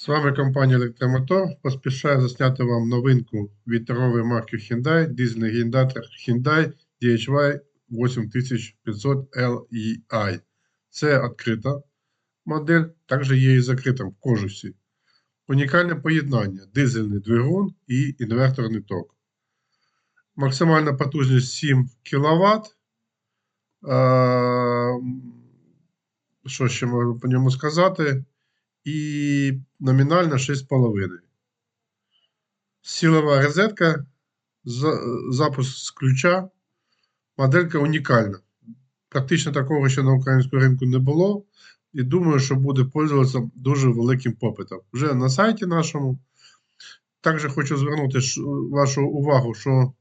З вами компанія Електромотор. Поспішаю засняти вам новинку від марки Hyundai, дизельний генератор Hyundai DHY 8500 LEI. Це відкрита модель, також є і закрита в кожусі. Унікальне поєднання: дизельний двигун і інверторний ток. Максимальна потужність 7 кВт. Що ще можу по ньому сказати? І номінально 6,5. Силова розетка, запуск з ключа. Моделька унікальна. Практично такого ще на українському ринку не було. І думаю, що буде пользуватися дуже великим попитом. Вже на сайті нашому. Також хочу звернути вашу увагу, що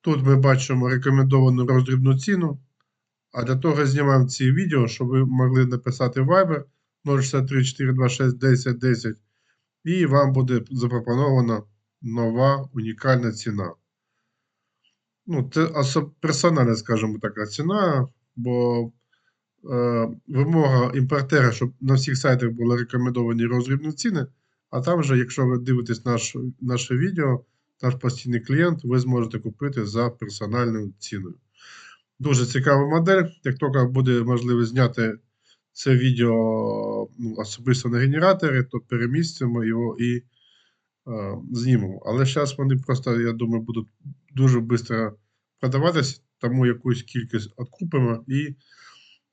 тут ми бачимо рекомендовану роздрібну ціну. А для того знімаємо ці відео, щоб ви могли написати Viber 063 426 10 10 і вам буде запропонована нова унікальна ціна. Ну, це персональна, скажімо така, ціна, бо е, вимога імпортера, щоб на всіх сайтах були рекомендовані роздрібні ціни, а там же, якщо ви дивитесь наш, наше відео, наш постійний клієнт, ви зможете купити за персональною ціною. Дуже цікава модель. Як тільки буде можливість зняти це відео ну, особисто на генераторі, то перемістимо його і е, знімемо. Але зараз вони просто, я думаю, будуть дуже швидко продаватися, тому якусь кількість відкупимо і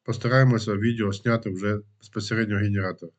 постараємося відео зняти вже безпосередньо генератор.